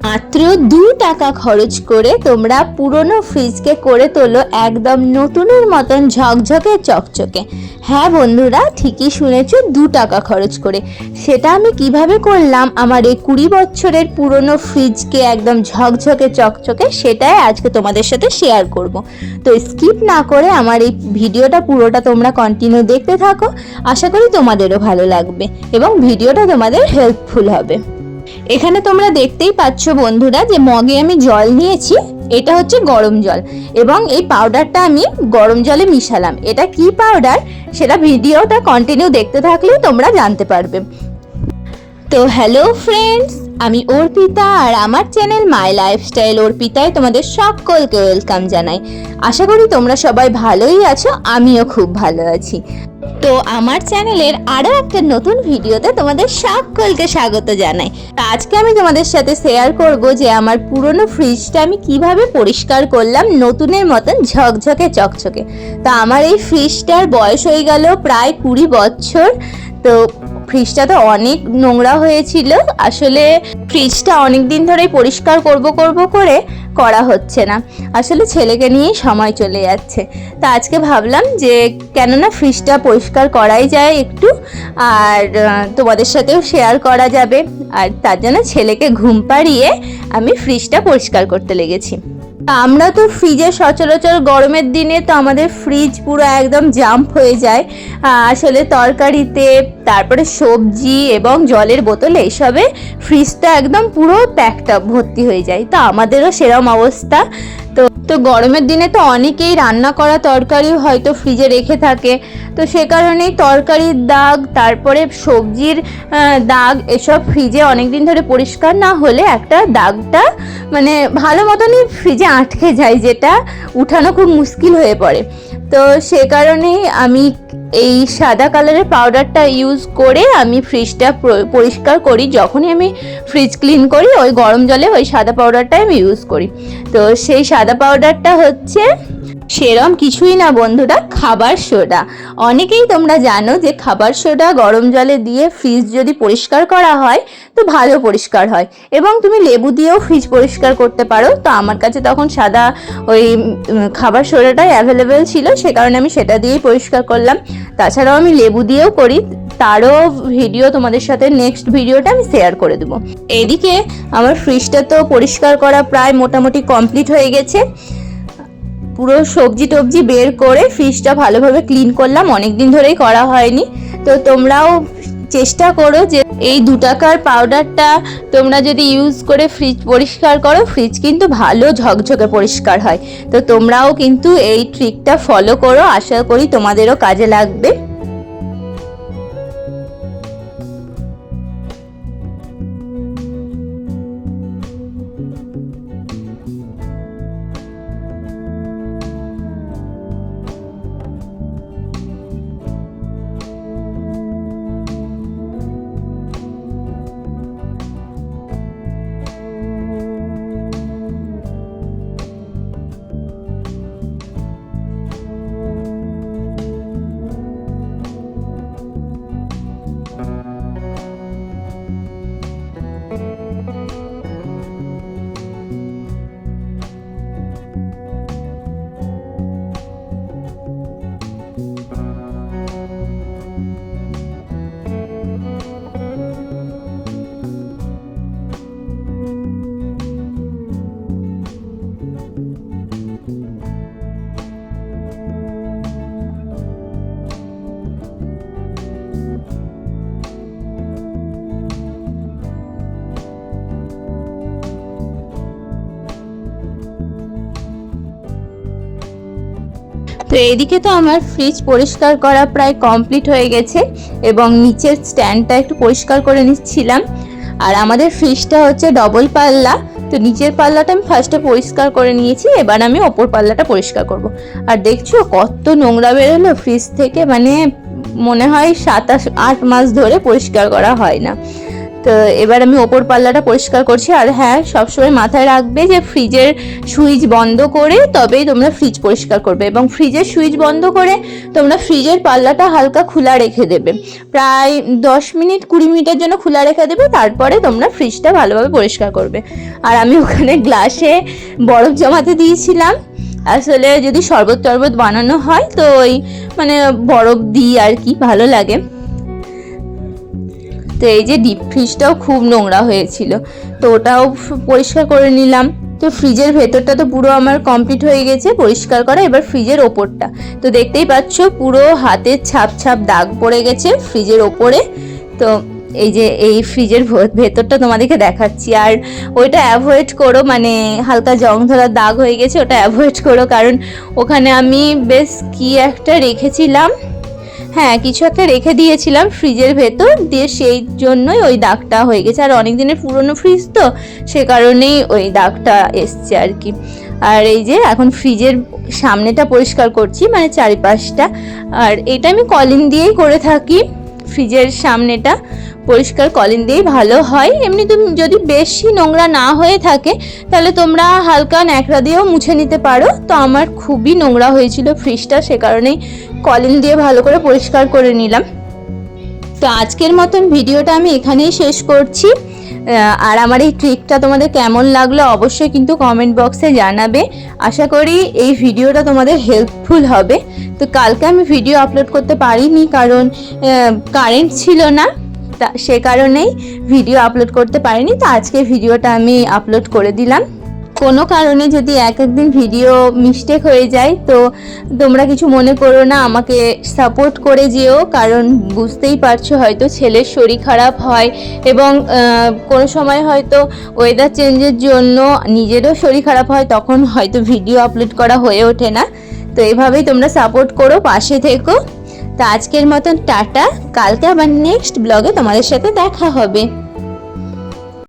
মাত্র দু টাকা খরচ করে তোমরা পুরনো ফ্রিজকে করে তোলো একদম নতুনের মতন ঝকঝকে চকচকে। হ্যাঁ বন্ধুরা, ঠিকই শুনেছ, দু টাকা খরচ করে। সেটা আমি কীভাবে করলাম? আমার এই কুড়ি বছরের পুরনো ফ্রিজকে একদম ঝকঝকে চকচকে সেটাই আজকে তোমাদের সাথে শেয়ার করব। তো স্কিপ না করে আমার এই ভিডিওটা পুরোটা তোমরা কন্টিনিউ দেখতে থাকো। আশা করি তোমাদেরও ভালো লাগবে এবং ভিডিওটা তোমাদের হেল্পফুল হবে। এখানে তোমরা দেখতেই পাচ্ছ বন্ধুরা যে মগে আমি জল নিয়েছি, এটা হচ্ছে গরম জল। এবং এই পাউডারটা আমি গরম জলে মিশালাম। এটা কি পাউডার সেটা ভিডিওটা কন্টিনিউ দেখতে থাকলে তোমরা জানতে পারবে। তো হ্যালো ফ্রেন্ডস আমি অর্পিতা আর আমার চ্যানেল মাই লাইফস্টাইল অর্পিতায় তোমাদের সকলকে ওয়েলকাম জানাই। আশা করি তোমরা সবাই ভালোই আছো, আমিও খুব ভালো আছি। তো আমার চ্যানেলের আরও একটা নতুন ভিডিওতে তোমাদের সকলকে স্বাগত জানাই। আজকে আমি তোমাদের সাথে শেয়ার করব যে আমার পুরনো ফ্রিজটা আমি কীভাবে পরিষ্কার করলাম নতুনের মতন ঝকঝকে চকচকে। তা আমার এই ফ্রিজটার বয়স হয়ে গেল প্রায় কুড়ি বছর। তো ফ্রিজটা তো অনেক নোংরা হয়েছিল। আসলে ফ্রিজটা অনেক দিন ধরেই পরিষ্কার করব করব করে করা হচ্ছে না। আসলে ছেলেকে নিয়েই সময় চলে যাচ্ছে। তা আজকে ভাবলাম যে কেননা ফ্রিজটা পরিষ্কার করাই যায় একটু, আর তোমাদের সাথেও শেয়ার করা যাবে। আর তার জন্য ছেলেকে ঘুম পাড়িয়ে আমি ফ্রিজটা পরিষ্কার করতে লেগেছি। আমরা তো ফ্রিজে সচরাচর গরমের দিনে তো আমাদের ফ্রিজ পুরো একদম জাম্প হয়ে যায়। আসলে তরকারিতে, তারপরে সবজি এবং জলের বোতল, এইসবে ফ্রিজটা একদম পুরো প্যাকটা ভর্তি হয়ে যায়। তো আমাদেরও সেরম অবস্থা। তো তো গরমের দিনে তো অনেকেই রান্না করা তরকারি হয়তো ফ্রিজে রেখে থাকে। তো সে কারণেই তরকারির দাগ, তারপরে সবজির দাগ এসব ফ্রিজে অনেক দিন ধরে পরিষ্কার না হলে একটা দাগটা মানে ভালো মতনই ফ্রিজে আটকে যায় যেটা উঠানো খুব মুশকিল হয়ে পড়ে। তো সে কারণেই আমি এই সাদা কালারের পাউডারটা ইউজ করে আমি ফ্রিজটা পরিষ্কার করি। যখনই আমি ফ্রিজ ক্লিন করি, ওই গরম জলে ওই সাদা পাউডারটাই আমি ইউজ করি। তো সেই সাদা পাউডারটা হচ্ছে সেরম কিছুই না বন্ধুরা, খাবার সোডা। অনেকেই তোমরা জানো যে খাবার সোডা গরম জলে দিয়ে ফ্রিজ যদি পরিষ্কার করা হয়, তো ভালো পরিষ্কার হয়। এবং তুমি লেবু দিয়েও ফ্রিজ পরিষ্কার করতে পারো। তো আমার কাছে তখন সাদা ওই খাবার সোডাটাই অ্যাভেলেবেল ছিল, সে কারণে আমি সেটা দিয়েই পরিষ্কার করলাম। তাছাড়াও আমি লেবু দিয়েও করি। তারও ভিডিও তোমাদের সাথে নেক্সট ভিডিওটা আমি শেয়ার করে দেবো। এদিকে আমার ফ্রিজটা তো পরিষ্কার করা প্রায় মোটামুটি কমপ্লিট হয়ে গেছে। পুরো সবজি টবজি বের করে ফ্রিজটা ভালোভাবে ক্লিন করলাম। অনেক দিন ধরেই করা হয়নি। তো তোমরাও চেষ্টা করো যে এই দু টাকার পাউডারটা তোমরা যদি ইউজ করে ফ্রিজ পরিষ্কার করো ফ্রিজ কিন্তু ভালো ঝকঝকে পরিষ্কার হয়। তো তোমরাও কিন্তু এই ট্রিকটা ফলো করো। আশা করি তোমাদেরও কাজে লাগবে। তো এইদিকে তো আমার ফ্রিজ পরিষ্কার করা প্রায় কমপ্লিট হয়ে গেছে এবং নিচের স্ট্যান্ডটা একটু পরিষ্কার করে নিচ্ছিলাম। আর আমাদের ফ্রিজটা হচ্ছে ডবল পাল্লা, তো নিচের পাল্লাটা আমি ফার্স্টে পরিষ্কার করে নিয়েছি, এবার আমি ওপর পাল্লাটা পরিষ্কার করব। আর দেখছ কত নোংরা বেরোলো ফ্রিজ থেকে মানে মনে হয় সাতাশ আট মাস ধরে পরিষ্কার করা হয় না। তো এবার আমি ওপর পাল্লাটা পরিষ্কার করছি আর হ্যাঁ সবসময় মাথায় রাখবে যে ফ্রিজের সুইচ বন্ধ করে তবেই তোমরা ফ্রিজ পরিষ্কার করবে এবং ফ্রিজের সুইচ বন্ধ করে তোমরা ফ্রিজের পাল্লাটা হালকা খোলা রেখে দেবে। প্রায় দশ মিনিট কুড়ি মিনিটের জন্য খোলা রেখে দেবে, তারপরে তোমরা ফ্রিজটা ভালোভাবে পরিষ্কার করবে। আর আমি ওখানে গ্লাসে বরফ জমাতে দিয়েছিলাম। আসলে যদি শরবত টরবত বানানো হয় তো ওই মানে বরফ দিই আর কি, ভালো লাগে। তো এই যে ডিপ ফ্রিজটাও খুব নোংরা হয়েছিল। তো ওটাও পরিষ্কার করে নিলাম। তো ফ্রিজের ভেতরটা তো পুরো আমার কমপ্লিট হয়ে গেছে, পরিষ্কার করা। এবার ফ্রিজের ওপরটা। তো দেখতেই পাচ্ছ, পুরো হাতের ছাপ ছাপ দাগ পড়ে গেছে ফ্রিজের ওপরে। তো এই যে এই ফ্রিজের ভেতরটা তোমাদেরকে দেখাচ্ছি। আর ওইটা অ্যাভয়েড করো মানে হালকা জং ধরার দাগ হয়ে গেছে, ওটা অ্যাভয়েড করো। কারণ ওখানে আমি বেশ কি একটা রেখেছিলাম। হ্যাঁ কিছু একটা রেখে দিয়েছিলাম ফ্রিজের ভেতর, দিয়ে সেই জন্যই ওই দাগটা হয়ে গেছে। আর অনেক দিনের পুরনো ফ্রিজ তো, সে কারণেই ওই দাগটা এসছে আর কি। আর এই যে এখন ফ্রিজের সামনেটা পরিষ্কার করছি মানে চারিপাশটা। আর এটা আমি কলিং দিয়েই করে থাকি, ফ্রিজের সামনেটা। পরিষ্কার কলিন দিয়েই ভালো হয়। এমনি তুমি যদি বেশি নোংরা না হয়ে থাকে, তাহলে তোমরা হালকা ন্যাকড়া দিয়েও মুছে নিতে পারো। তো আমার খুবই নোংরা হয়েছিল ফ্রিজটা, সে কারণেই কলিন দিয়ে ভালো করে পরিষ্কার করে নিলাম। তো আজকের মতন ভিডিওটা আমি এখানেই শেষ করছি। আর আমার এই ট্রিকটা তোমাদের কেমন লাগল অবশ্যই কিন্তু কমেন্ট বক্সে জানাবে। আশা করি এই ভিডিওটা তোমাদের হেল্পফুল হবে। তো কালকে আমি ভিডিও আপলোড করতে পারিনি কারণ কারেন্ট ছিল না। সে কারণেই ভিডিও আপলোড করতে পারিনি। তো আজকে ভিডিওটা আমি আপলোড করে দিলাম। কোনো কারণে যদি এক একদিন ভিডিও মিস্টেক হয়ে যায়, তো তোমরা কিছু মনে করো না, আমাকে সাপোর্ট করে যেও। কারণ বুঝতেই পারছ, হয়তো ছেলের শরীর খারাপ হয় এবং কোনো সময় হয়তো ওয়েদার চেঞ্জের জন্য নিজেরও শরীর খারাপ হয়, তখন হয়তো ভিডিও আপলোড করা হয়ে ওঠে না। তো এভাবেই তোমরা সাপোর্ট করো, পাশে থেকো। তো আজকের মতন টাটা। কালকে আবার নেক্সট ব্লগে তোমাদের সাথে দেখা হবে।